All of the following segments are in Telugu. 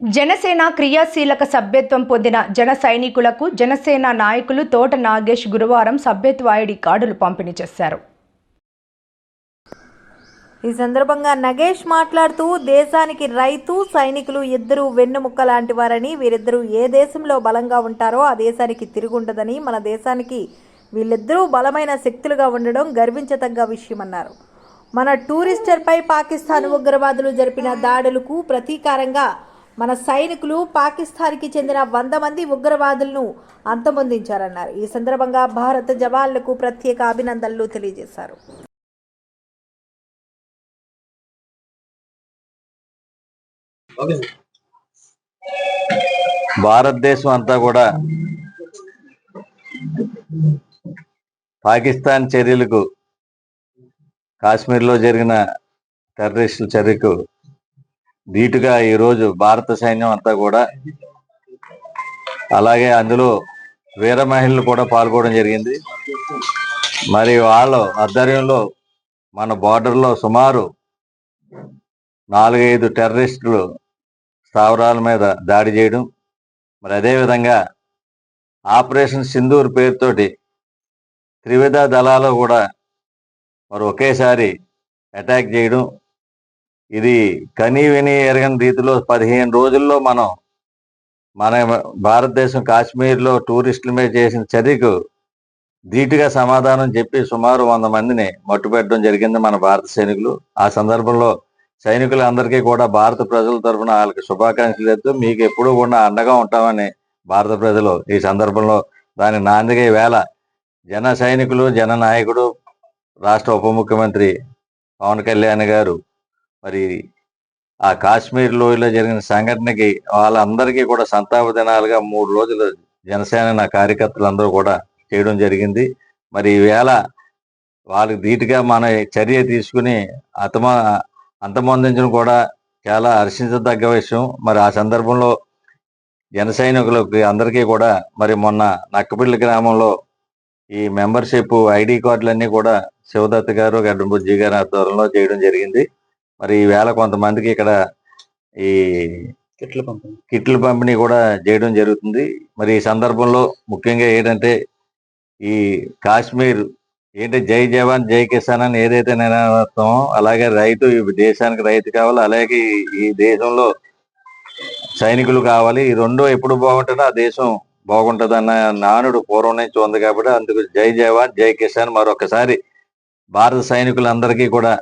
జనసేన క్రియాశీలక సభ్యత్వం పొందిన జన సైనికులకు జనసేన నాయకులు తోట నాగేష్ గురువారం సభ్యత్వ ఐడి కార్డులు పంపిణీ చేశారు. ఈ సందర్భంగా నగేష్ మాట్లాడుతూ దేశానికి రైతు సైనికులు ఇద్దరు వెన్నుముక్క లాంటి వారని వీరిద్దరూ ఏ దేశంలో బలంగా ఉంటారో ఆ దేశానికి తిరుగుండదని మన దేశానికి వీళ్ళిద్దరూ బలమైన శక్తులుగా ఉండడం గర్వించదగ్గ విషయమన్నారు. మన టూరిస్టర్పై పాకిస్తాన్ ఉగ్రవాదులు జరిపిన దాడులకు ప్రతీకారంగా మన సైనికులు పాకిస్తాన్కి చెందిన వంద మంది ఉగ్రవాదులను అంతమొందించారన్నారు. ఈ సందర్భంగా భారత జవాన్లకు ప్రత్యేక అభినందనలు తెలియజేశారు. భారతదేశం అంతా కూడా పాకిస్తాన్ చర్యలకు కాశ్మీర్లో జరిగిన టెర్రరిస్టుల చర్యకు ధీటుగా ఈరోజు భారత సైన్యం అంతా కూడా అలాగే అందులో వీర మహిళలు కూడా పాల్గొనడం జరిగింది. మరి వాళ్ళ ఆధ్వర్యంలో మన బార్డర్లో సుమారు నాలుగైదు టెర్రరిస్టులు స్థావరాల మీద దాడి చేయడం. మరి అదేవిధంగా ఆపరేషన్ సింధూర్ పేరుతోటి త్రివిధ దళాలు కూడా మరి ఒకేసారి అటాక్ చేయడం. ఇది కనీ విని ఎరగని రీతిలో పదిహేను రోజుల్లో మనం మన భారతదేశం కాశ్మీర్లో టూరిస్టుల మీద చేసిన చర్యకు ధీటుగా సమాధానం చెప్పి సుమారు వంద మందిని మట్టుపెట్టడం జరిగింది మన భారత సైనికులు. ఆ సందర్భంలో సైనికులందరికీ కూడా భారత ప్రజల తరఫున వాళ్ళకి శుభాకాంక్షలు చెప్తూ మీకు ఎప్పుడూ కూడా అండగా ఉంటామని భారత ప్రజలు ఈ సందర్భంలో దాని నాందిగా వేళ జన సైనికులు జన నాయకుడు రాష్ట్ర ఉప ముఖ్యమంత్రి పవన్ కళ్యాణ్ గారు మరి ఆ కాశ్మీర్ లోయలో జరిగిన సంఘటనకి వాళ్ళందరికీ కూడా సంతాప దినాలుగా మూడు రోజులు జనసేన నా కార్యకర్తలందరూ కూడా చేయడం జరిగింది. మరి ఈవేళ వాళ్ళకి ధీటుగా మన చర్య తీసుకుని అతమ అంతమొందించడం కూడా చాలా హర్షించదగ్గ విషయం. మరి ఆ సందర్భంలో జన సైనికులకి అందరికీ కూడా మరి మొన్న నక్కపిల్లి గ్రామంలో ఈ మెంబర్షిప్ ఐడి కార్డులన్నీ కూడా శివదత్త గారు గడ్డంబుజ్జి గారి ఆధ్వర్యంలో చేయడం జరిగింది. మరి ఈ వేళ కొంతమందికి ఇక్కడ ఈ కిట్లు పంపిణీ. కిట్లు పంపిణీ కూడా చేయడం జరుగుతుంది. మరి ఈ సందర్భంలో ముఖ్యంగా ఏంటంటే ఈ కాశ్మీర్ ఏంటి జై జవాన్ జై కిసాన్ అని ఏదైతే నినాదమో అలాగే రైతు ఈ దేశానికి రైతు కావాలి అలాగే ఈ- దేశంలో సైనికులు కావాలి ఈ రెండు ఎప్పుడు బాగుంటుందో ఆ దేశం బాగుంటుందన్న నానుడు పూర్వం నుంచి ఉంది కాబట్టి అందుకు జై జవాన్ జై కిసాన్ మరొకసారి భారత సైనికులందరికీ కూడా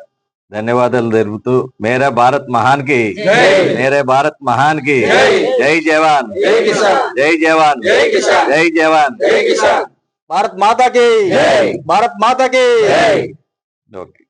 ధన్యవాదాలు తెలుపుతూ మేరా భారత్ మహాన్కి మేరే భారత్ మహాన్కి జై జవాన్ జై జవాన్ జై జవాన్ భారత్ మాతాకి జై. భారత్ మాతాకి ఓకే